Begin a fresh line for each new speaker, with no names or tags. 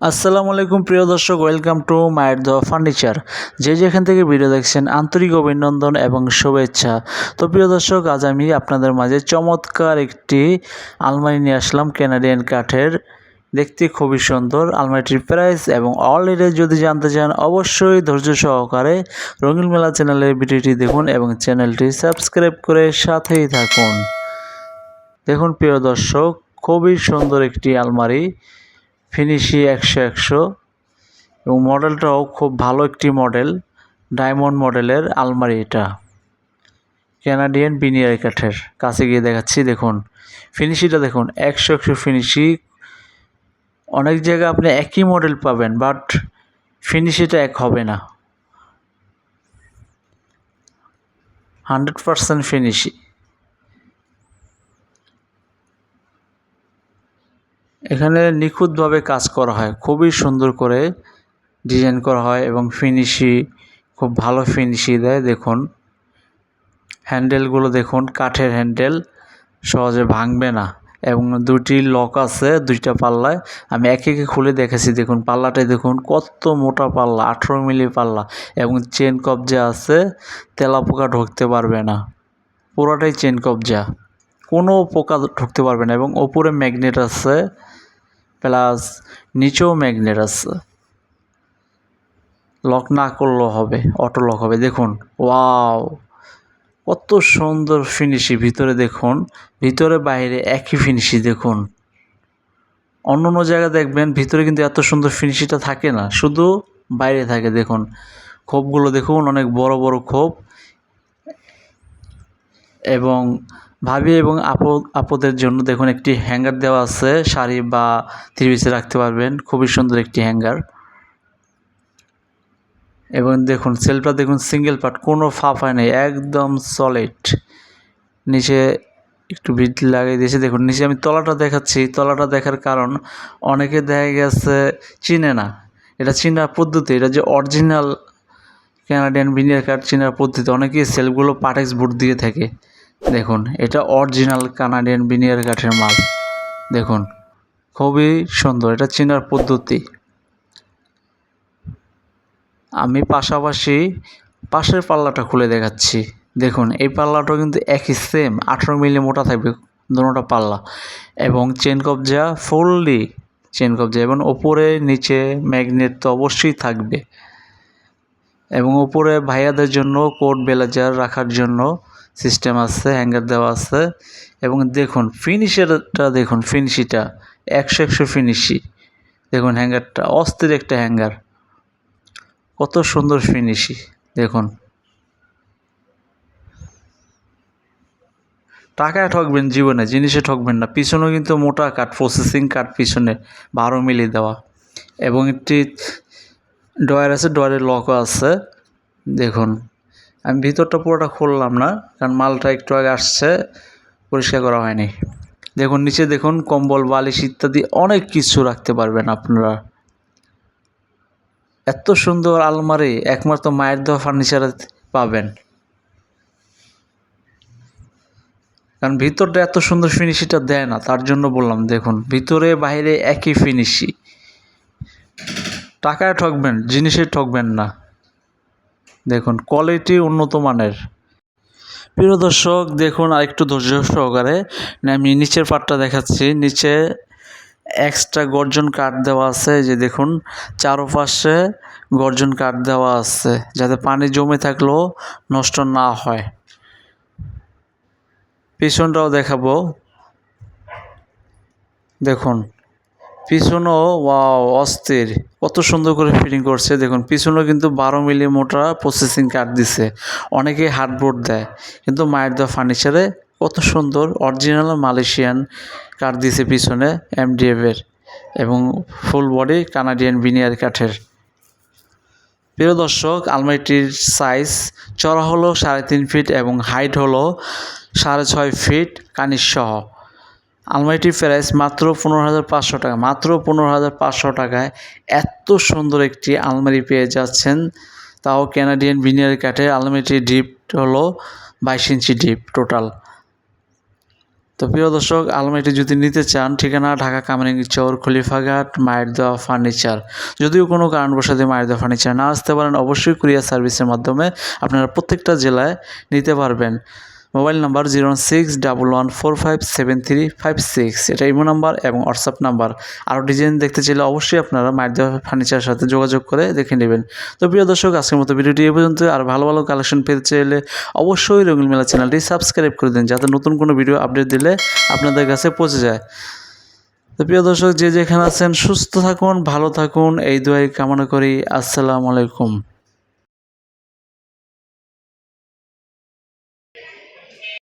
আসসালামু আলাইকুম, প্রিয় দর্শক ওয়েলকাম টু মায়ের দোয়া ফার্নিচার যে যেখান থেকে ভিডিও দেখছেন, আন্তরিক অভিনন্দন এবং শুভেচ্ছা। তো প্রিয় দর্শক, আজ আমি আপনাদের মাঝে চমৎকার একটি আলমারি নিয়ে আসলাম ক্যানাডিয়ান কাঠের। দেখতে খুবই সুন্দর, আলমারিটির প্রাইস এবং অল অলরেডি যদি জানতে চান, অবশ্যই ধৈর্য সহকারে রঙিন মেলা চ্যানেলের ভিডিওটি দেখুন এবং চ্যানেলটি সাবস্ক্রাইব করে সাথেই থাকুন। দেখুন, প্রিয় দর্শক, খুবই সুন্দর একটি আলমারি। ফিনিশি একশো একশো। এবং মডেলটাও খুব ভালো একটি মডেল, ডায়মন্ড মডেলের আলমারি এটা। ক্যানাডিয়ান বিনিয়ার কাঠের, কাছে গিয়ে দেখাচ্ছি, দেখুন। ফিনিশিটা দেখুন, একশো একশো ফিনিশি। অনেক জায়গায় আপনি একই মডেল পাবেন, বাট ফিনিশিটা এক হবে না। হান্ড্রেড পারসেন্ট ফিনিশি। এখানে নিখুঁতভাবে কাজ করা হয়। খুবই সুন্দর করে ডিজাইন করা হয় এবং ফিনিশি, খুব ভালো ফিনিশি দেয়, দেখুন। হ্যান্ডেলগুলো দেখুন, কাঠের হ্যান্ডেল, সহজে ভাঙবে না। এবং দুটি লক আছে, দুইটা পাল্লায়। আমি একে একে খুলে দেখেছি, দেখুন পাল্লাটাই দেখুন, কত মোটা পাল্লা, আঠেরো মিলি পাল্লা। এবং চেন কবজা আছে, তেলাপোকা ঢুকতে পারবে না। পুরোটাই চেন কবজা। কোনো পোকা ঢুকতে পারবে না এবং ওপরে ম্যাগনেট আছে, প্লাস নিচেও ম্যাগনেট আছে। লক না করলেও হবে অটো লক হবে। দেখুন, ওয়াও! কত সুন্দর ফিনিশি ভিতরে দেখুন, ভিতরে বাইরে একই ফিনিশি দেখুন, অন্য অন্য জায়গায় দেখবেন, ভিতরে কিন্তু এত সুন্দর ফিনিশিটা থাকে না। শুধু বাইরে থাকে, দেখুন। খোপগুলো দেখুন, অনেক বড় বড় খোপ। এবং ভাবি এবং আপদ আপদের জন্য দেখুন একটি হ্যাঙ্গার দেওয়া আছে, শাড়ি বা থ্রি রাখতে পারবেন, খুবই সুন্দর একটি হ্যাঙ্গার। এবং দেখুন, সেলফটা দেখুন, সিঙ্গেল পার্ট, কোনো ফাফায় নেই, একদম সলিড নিচে একটু ভিট লাগিয়ে দিয়েছে, দেখুন, নিচে আমি তলাটা দেখাচ্ছি, তলাটা দেখার কারণ অনেকে দেখা গেছে চিনে না। এটা চিনার পদ্ধতি, এটা যে অরিজিনাল ক্যানাডিয়ান ভিনিয়ার কার্ড চিনার পদ্ধতি, অনেকেই সেলফগুলো পাটেক্স বুট দিয়ে থাকে। দেখুন, এটা অরিজিনাল কানাডিয়ান বিনিয়ার কাঠের মাল। দেখুন, খুবই সুন্দর, এটা চেনার পদ্ধতি। আমি পাশাপাশি পাশের পাল্লাটা খুলে দেখাচ্ছি। দেখুন, এই পাল্লাটাও কিন্তু একই সেম আঠেরো মিলি মোটা থাকবে দুটা পাল্লা। এবং চেন কবজা ফুললি চেন কবজা, এবং ওপরে, নিচে ম্যাগনেট তো অবশ্যই থাকবে। এবং উপরে ভাইয়াদের জন্য, কোট বেলাজার রাখার জন্য সিস্টেম আছে, হ্যাঙ্গার দেওয়া আছে। এবং দেখুন, ফিনিশারটা দেখুন, ফিনিশিটা, একশো একশো ফিনিশি। দেখুন হ্যাঙ্গারটা, অস্থির একটা হ্যাঙ্গার। কত সুন্দর ফিনিশি, দেখুন। টাকায় ঠকবেন জীবনে, জিনিসে ঠকবেন না। পিছনেও কিন্তু মোটা কাঠ প্রসেসিং কাঠ পিছনে, বারো মিলি দেওয়া। এবং একটি ডয়ার আছে ডয়ারের লকও আছে, দেখুন। আমি ভিতরটা পুরোটা খুললাম না, কারণ মালটা একটু আগে আসছে, পরিষ্কার করা হয়নি। দেখুন, নিচে দেখুন, কম্বল, বালিশ ইত্যাদি অনেক কিছু রাখতে পারবেন আপনারা। এত সুন্দর আলমারি, একমাত্র মায়ের দেওয়া ফার্নিচারে পাবেন। কারণ ভিতরটা এত সুন্দর ফিনিশিটা দেয় না, তার জন্য বললাম, দেখুন, ভিতরে বাইরে একই ফিনিশি টাকায় ঠকবেন, জিনিসে ঠকবেন না। দেখুন কোয়ালিটি উন্নত মানের। প্রিয় দর্শক, দেখুন আরেকটু ধৈর্য সহকারে। আমি নিচের পাটটা দেখাচ্ছি। নিচে এক্সট্রা গর্জন কাঠ দেওয়া আছে। যে দেখুন, চারোপাশে গর্জন কাঠ দেওয়া আছে, যাতে পানি জমে থাকলেও নষ্ট না হয়। পিছনটাও দেখাবো। দেখুন পিছনও ওয়াও অস্থির। কত সুন্দর করে ফিটিং করছে। দেখুন, পিছনেও কিন্তু বারো মিলি মোটা প্রসেসিং কার্ড দিছে। অনেকে হার্ডবোর্ড দেয়, কিন্তু মায়ের দেওয়া ফার্নিচারে কত সুন্দর অরিজিনাল মালয়েশিয়ান কাঠ দিছে পিছনে এমডিএফের এবং ফুল বডি কানাডিয়ান বিনিয়ার কাঠের। প্রিয় দর্শক, আলমারিটির সাইজ চড়া হলো সাড়ে তিন ফিট এবং হাইট হলো সাড়ে ছয় ফিট কানিস সহ। আলমারিটির প্রাইস মাত্র পনেরো হাজার পাঁচশো টাকা। মাত্র পনেরো হাজার পাঁচশো টাকায় এত সুন্দর একটি আলমারি পেয়ে যাচ্ছেন। তাও ক্যানাডিয়ান বিনিয়ার কাঠে আলমারিটির ডিপ হলো বাইশ ইঞ্চি ডিপ টোটাল। তো প্রিয় দর্শক, আলমারিটি যদি নিতে চান, ঠিকানা ঢাকা কামরাঙ্গি চৌর, খলিফাঘাট মায়ের দেওয়া ফার্নিচার। যদিও কোনো কারণবশত মায়ের দেওয়া ফার্নিচার না আসতে পারেন, অবশ্যই কুরিয়ার সার্ভিসের মাধ্যমে আপনারা প্রত্যেকটা জেলায় নিতে পারবেন। Mobile number zero six double one four five seven three five six. এটা ইমো নাম্বার এবং হোয়াটসঅ্যাপ নাম্বার। আরও ডিজাইন দেখতে চাইলে অবশ্যই আপনারা মায়ের দেওয়া ফার্নিচারের সাথে যোগাযোগ করে দেখে নেবেন। তো প্রিয় দর্শক, আজকের মতো ভিডিওটি এ পর্যন্ত আর ভালো ভালো কালেকশন পেতে চাইলে অবশ্যই রঙিন মেলা চ্যানেলটি সাবস্ক্রাইব করে দিন, যাতে নতুন কোনো ভিডিও আপডেট দিলে আপনাদের কাছে পৌঁছে যায়। তো প্রিয় দর্শক, যে যেখানে আছেন, সুস্থ থাকুন, ভালো থাকুন। এই দোয়াই কামনা করি। আসসালামু আলাইকুম।